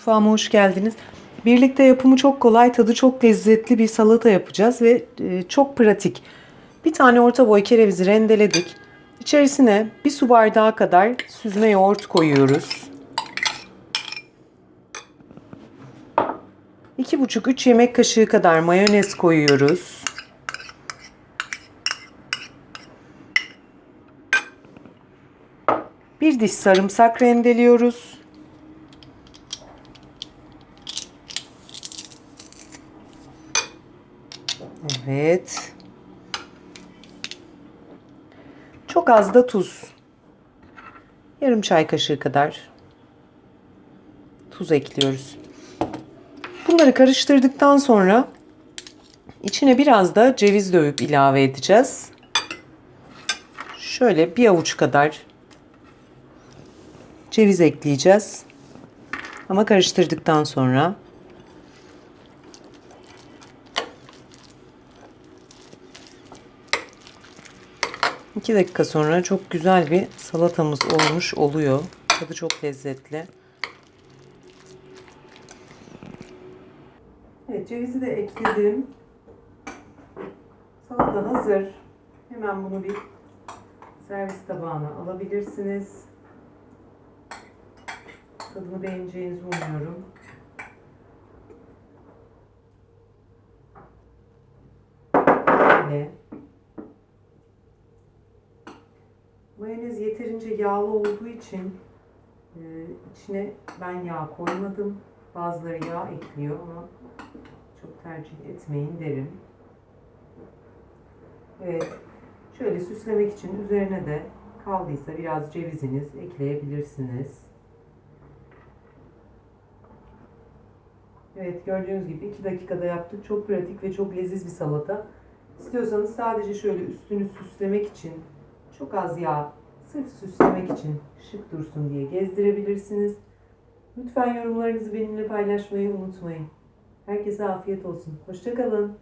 Mutfağıma hoş geldiniz. Birlikte yapımı çok kolay, tadı çok lezzetli bir salata yapacağız ve e, çok pratik. Bir tane orta boy kerevizi rendeledik. İçerisine bir su bardağı kadar süzme yoğurt koyuyoruz. 2,5-3 yemek kaşığı kadar mayonez koyuyoruz. Bir diş sarımsak rendeliyoruz. Evet. Çok az da tuz. Yarım çay kaşığı kadar tuz ekliyoruz. Bunları karıştırdıktan sonra içine biraz da ceviz dövüp ilave edeceğiz. Şöyle bir avuç kadar ceviz ekleyeceğiz. Ama karıştırdıktan sonra 2 dakika sonra çok güzel bir salatamız olmuş oluyor. Tadı çok lezzetli. Evet cevizi de ekledim. Salata hazır. Hemen bunu bir servis tabağına alabilirsiniz. Tadını beğeneceğinizi umuyorum. Böyle. Yeterince yağlı olduğu için e, içine ben yağ koymadım. Bazıları yağ ekliyor ama çok tercih etmeyin derim. Evet. Şöyle süslemek için üzerine de kaldıysa biraz ceviziniz ekleyebilirsiniz. Evet gördüğünüz gibi 2 dakikada yaptık. Çok pratik ve çok leziz bir salata. İstiyorsanız sadece şöyle üstünü süslemek için çok az yağ sırf süslemek için şık dursun diye gezdirebilirsiniz. Lütfen yorumlarınızı benimle paylaşmayı unutmayın. Herkese afiyet olsun. Hoşçakalın.